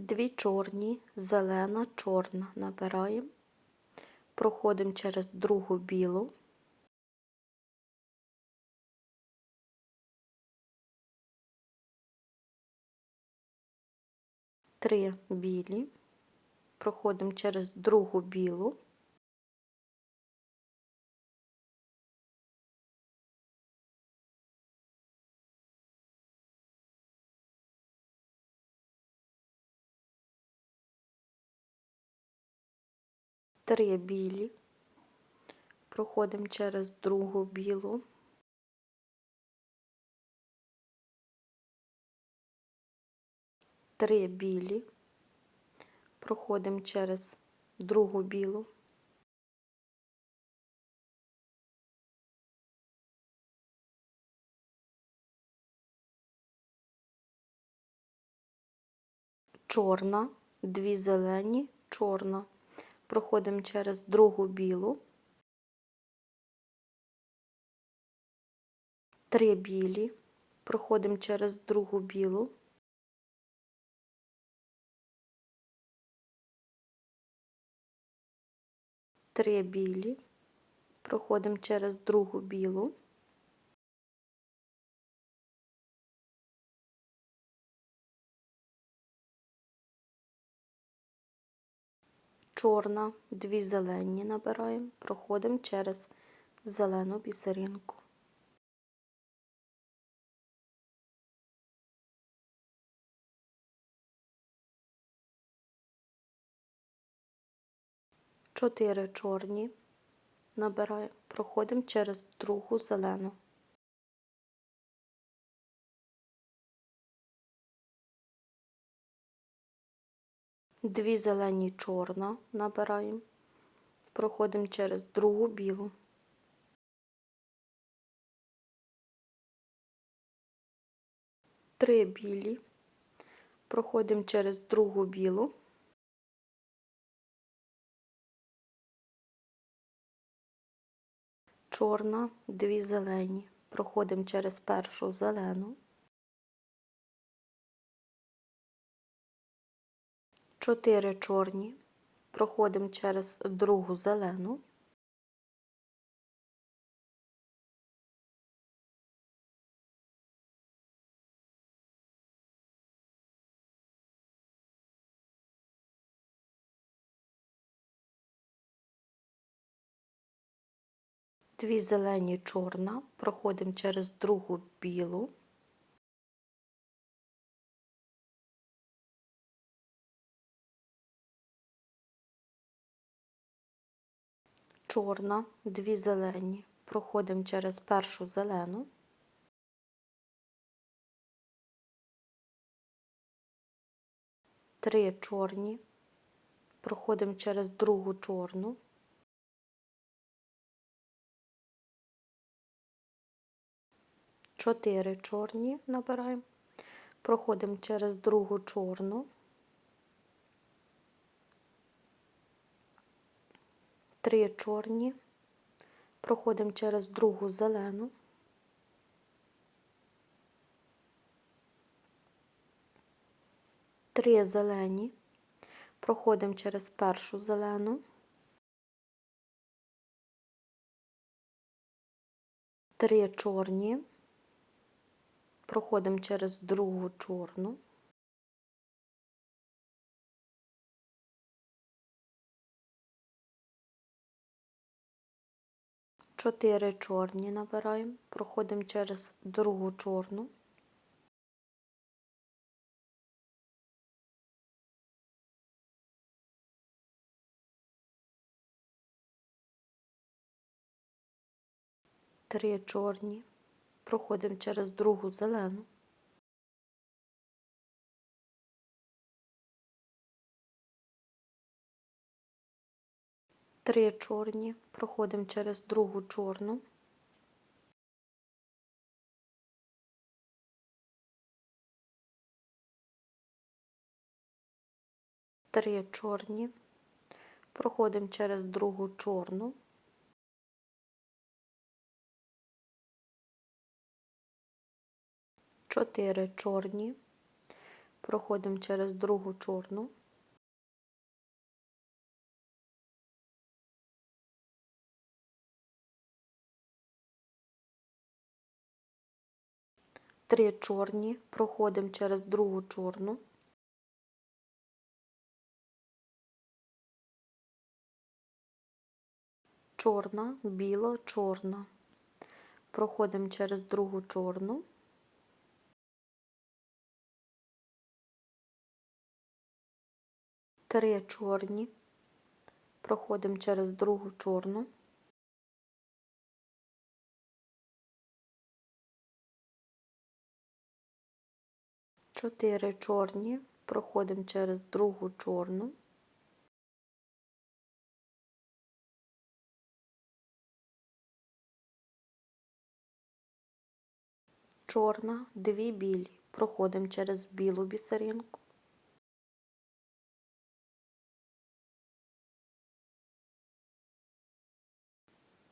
Дві чорні, зелена, чорна. Набираємо. Проходимо через другу білу. Три білі. Проходимо через другу білу. Три білі. Проходимо через другу білу. Три білі. Проходимо через другу білу. Чорна, дві зелені, чорна. Проходимо через другу білу. Три білі. Проходимо через другу білу. Три білі. Проходимо через другу білу. Чорна, дві зелені набираємо, проходимо через зелену бісеринку. Чотири чорні набираємо, проходимо через другу зелену. Дві зелені чорна набираємо, проходимо через другу білу. Три білі, проходимо через другу білу. Чорна, дві зелені. Проходимо через першу зелену. Чотири чорні. Проходимо через другу зелену. Дві зелені чорна. Проходимо через другу білу. Чорна, дві зелені. Проходимо через першу зелену. Три чорні. Проходимо через другу чорну. Чотири чорні набираємо. Проходимо через другу чорну. Три чорні. Проходимо через другу зелену. Три зелені. Проходимо через першу зелену. Три чорні. Проходимо через другу чорну. Чотири чорні набираємо, проходимо через другу чорну. Три чорні. Проходимо через другу зелену. Три чорні. Проходимо через другу чорну. Три чорні. Проходимо через другу чорну. Чотири чорні. проходимо через другу чорну, три чорні, проходимо через другу чорну, чорна, біла, чорна. Проходимо через другу чорну, три чорні, проходимо через другу чорну, чотири чорні, проходимо через другу чорну, чорна, дві білі, проходимо через білу бісеринку,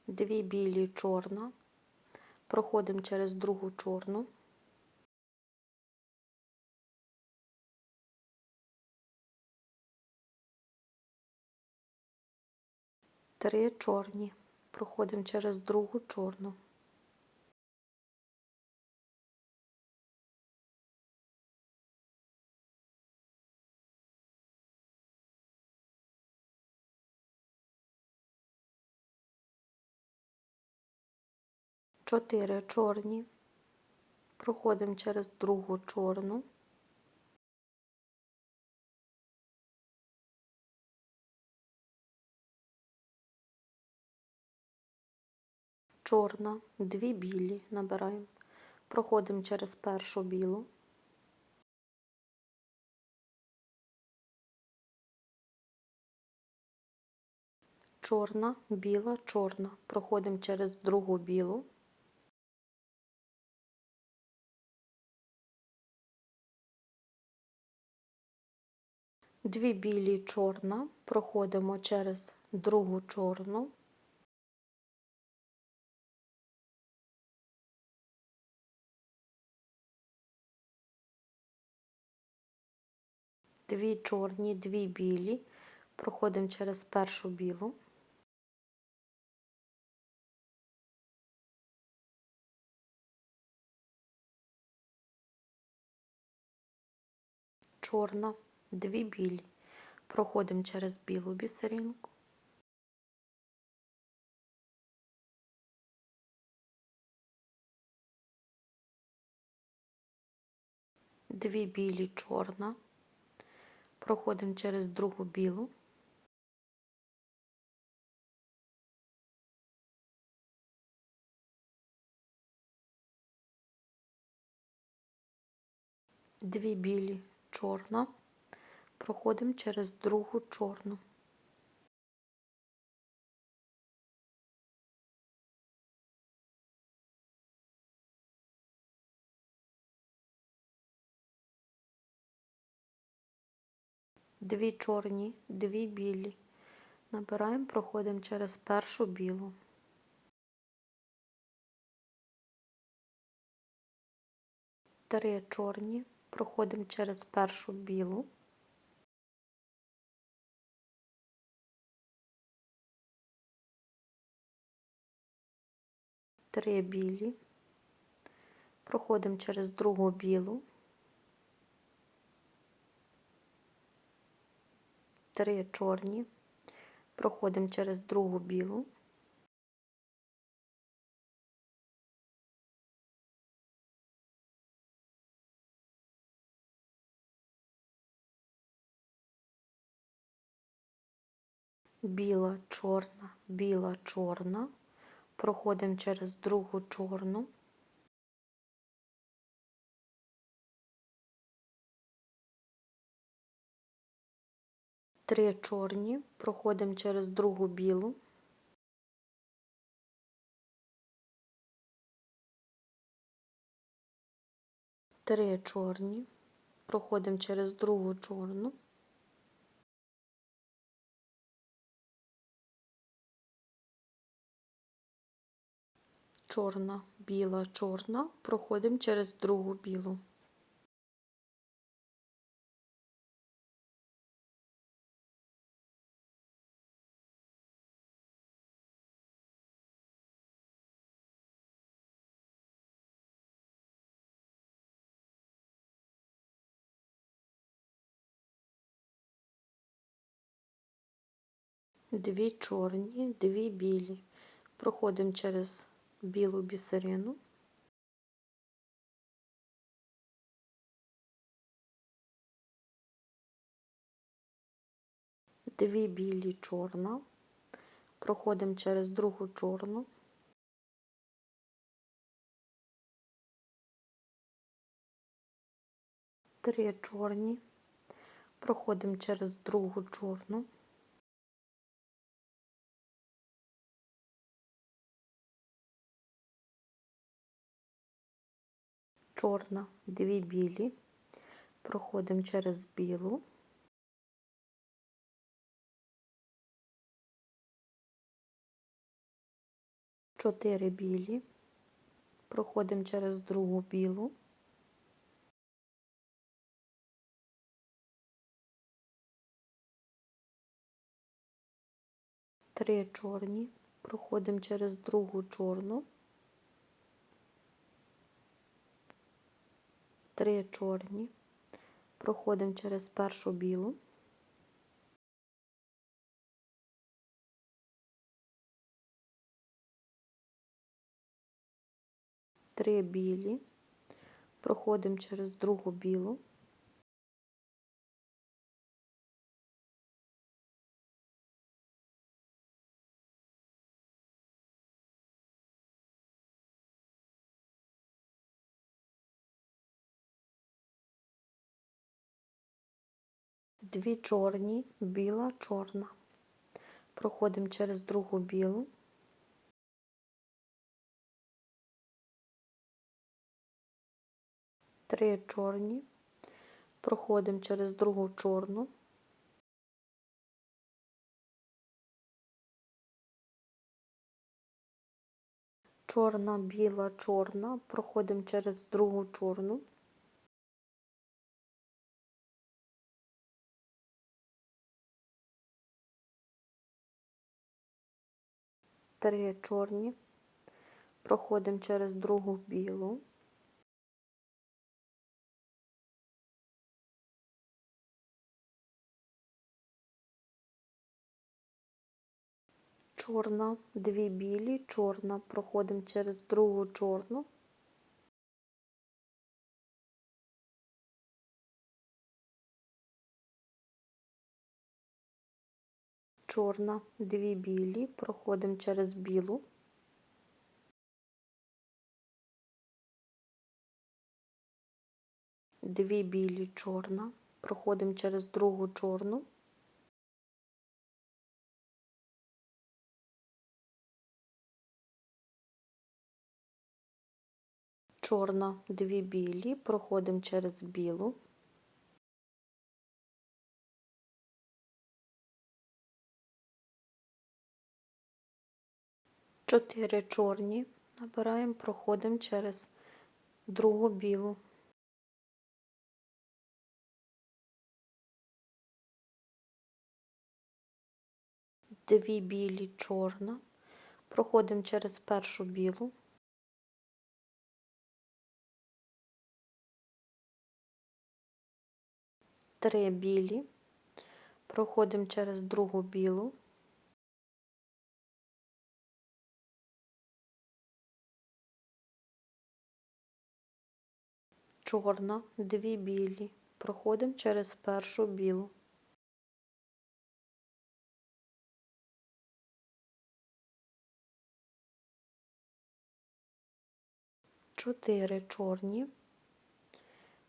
дві білі чорна, проходимо через другу чорну, три чорні, проходимо через другу чорну, чотири чорні, проходимо через другу чорну, чорна, дві білі набираємо, проходимо через першу білу, чорна, біла, чорна, проходимо через другу білу, дві білі, чорна, проходимо через другу чорну, дві чорні, дві білі, проходимо через першу білу, чорна, дві білі, проходимо через білу бісеринку, дві білі, чорна, проходимо через другу білу, дві білі, чорна, проходимо через другу чорну, дві чорні, дві білі, набираємо, проходимо через першу білу, три чорні, проходимо через першу білу, три білі, проходимо через другу білу, три чорні, проходимо через другу білу, біла, чорна, біла, чорна, проходимо через другу чорну, три чорні, проходимо через другу білу, три чорні, проходимо через другу чорну, чорна, біла, чорна, проходимо через другу білу. Дві чорні, дві білі. Проходимо через білу бісерину. Дві білі чорна. Проходимо через другу чорну. Три чорні. Проходимо через другу чорну. Чорна, дві білі. Проходимо через білу. Чотири білі. Проходимо через другу білу. Три чорні. Проходимо через другу чорну. Три чорні. Проходимо через першу білу. Три білі. Проходимо через другу білу. Дві чорні, біла, чорна. Проходимо через другу білу. Три чорні. Проходимо через другу чорну. Чорна, біла, чорна. Проходимо через другу чорну. Три чорні. Проходимо через другу білу. Чорна, дві білі, чорна. Проходимо через другу чорну. Чорна, дві білі. Проходимо через білу. Дві білі, чорна. Проходимо через другу чорну. Чорна, дві білі. Проходимо через білу. Чотири чорні. Набираємо, проходимо через другу білу. Дві білі, чорна. Проходимо через першу білу. Три білі. Проходимо через другу білу. Чорна, дві білі. Проходимо через першу білу. Чотири чорні.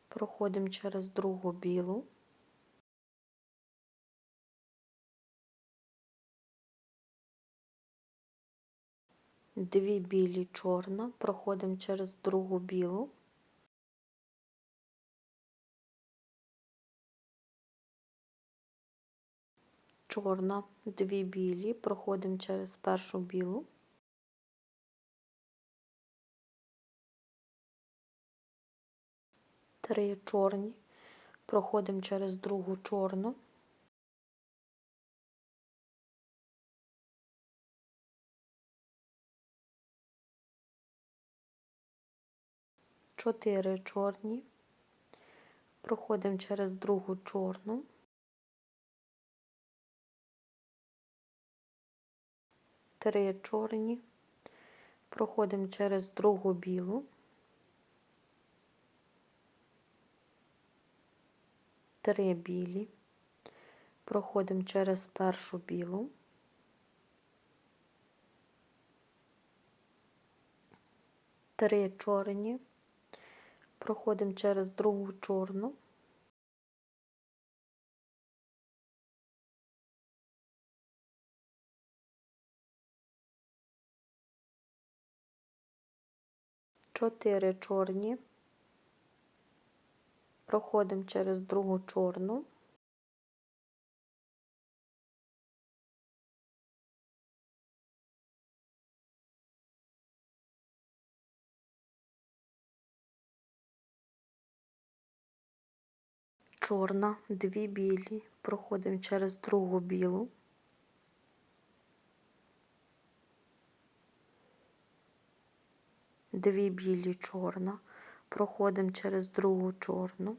Проходимо через другу білу. Дві білі чорна. Проходимо через другу білу. Чорна, дві білі. Проходимо через першу білу. Три чорні. Проходимо через другу чорну. Чотири чорні. Проходимо через другу чорну. Три чорні, проходимо через другу білу, три білі, проходимо через першу білу, три чорні, проходимо через другу чорну. Чотири чорні, проходимо через другу чорну, чорна, дві білі, проходимо через другу білу, дві білі чорна, проходимо через другу чорну,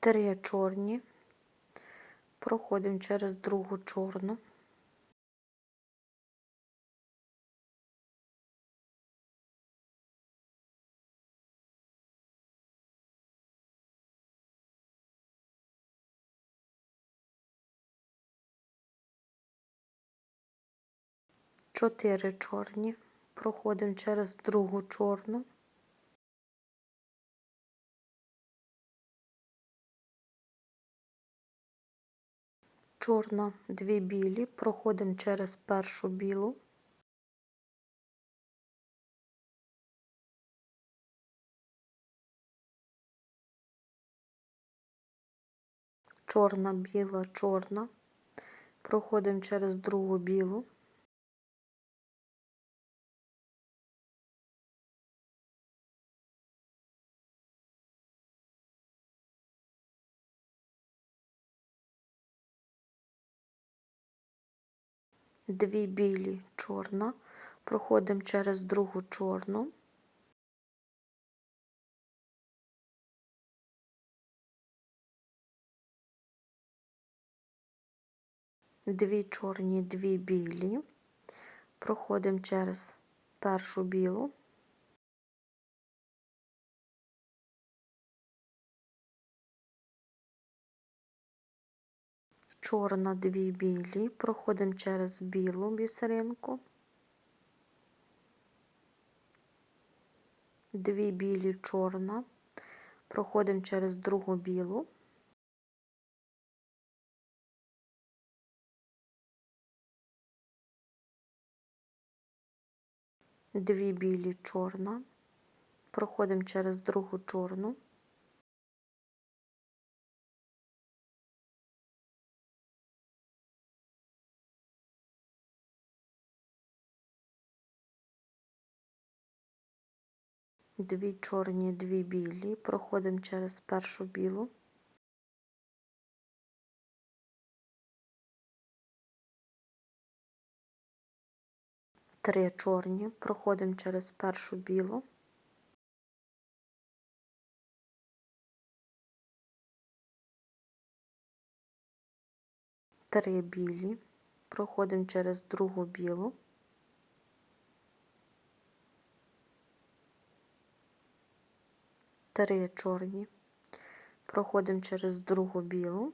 три чорні, проходимо через другу чорну, чотири чорні, проходимо через другу чорну, чорна, дві білі, проходимо через першу білу, чорна, біла, чорна, проходимо через другу білу, дві білі, чорна, проходимо через другу чорну, дві чорні, дві білі, проходимо через першу білу, чорна, дві білі, проходимо через білу бісеринку, дві білі, чорна, проходимо через другу білу, дві білі, чорна, проходимо через другу чорну, дві чорні, дві білі, проходимо через першу білу, три чорні, проходимо через першу білу, три білі, проходимо через другу білу, три чорні, проходимо через другу білу,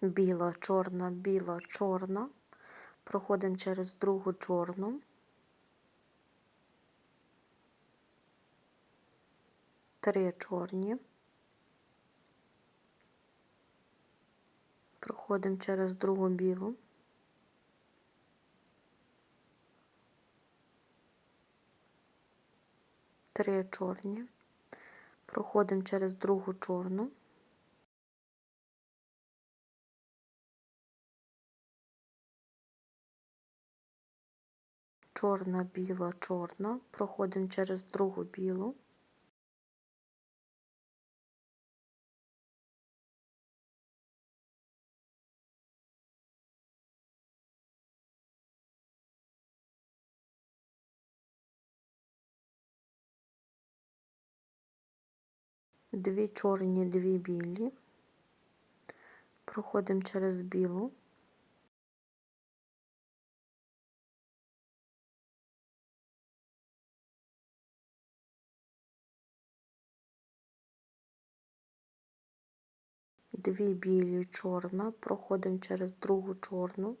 біла, чорна, біла, чорна, проходимо через другу чорну, три чорні, проходимо через другу білу, три чорні, проходимо через другу чорну, чорна, біла, чорна, проходимо через другу білу, дві чорні, дві білі, проходимо через білу, дві білі, чорна, проходимо через другу чорну,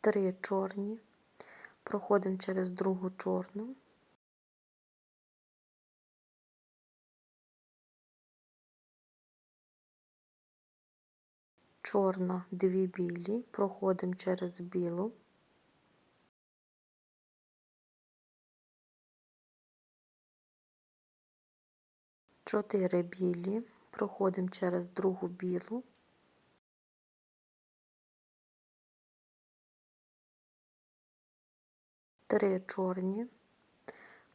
три чорні, проходимо через другу чорну, чорна, дві білі, проходимо через білу, чотири білі, проходимо через другу білу, три чорні,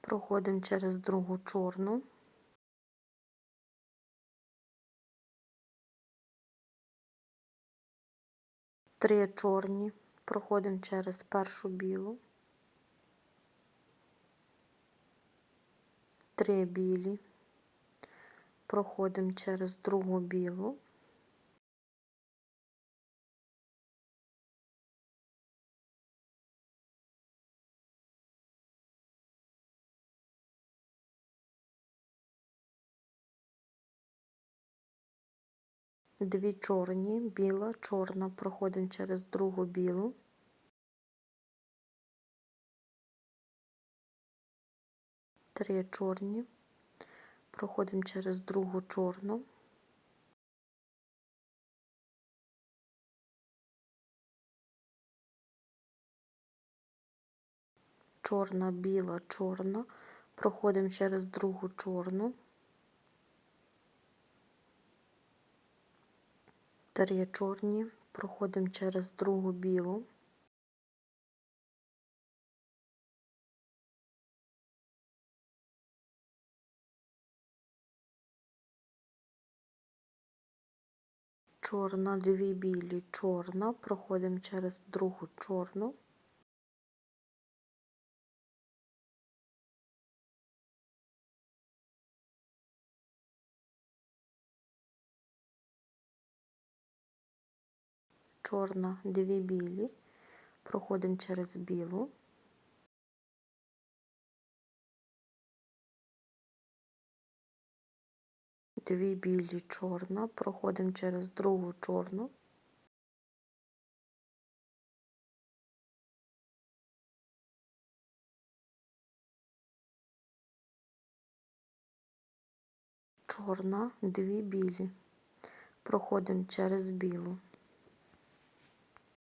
проходимо через другу чорну, три чорні, проходимо через першу білу, три білі, проходимо через другу білу, дві чорні, біла, чорна, проходимо через другу білу, три чорні, проходимо через другу чорну, чорна, біла, чорна, проходимо через другу чорну, три чорні, проходимо через другу білу, чорна, дві білі, чорна, проходимо через другу чорну, чорна, дві білі, проходимо через білу, дві білі, чорна, проходимо через другу чорну, чорна, дві білі, проходимо через білу,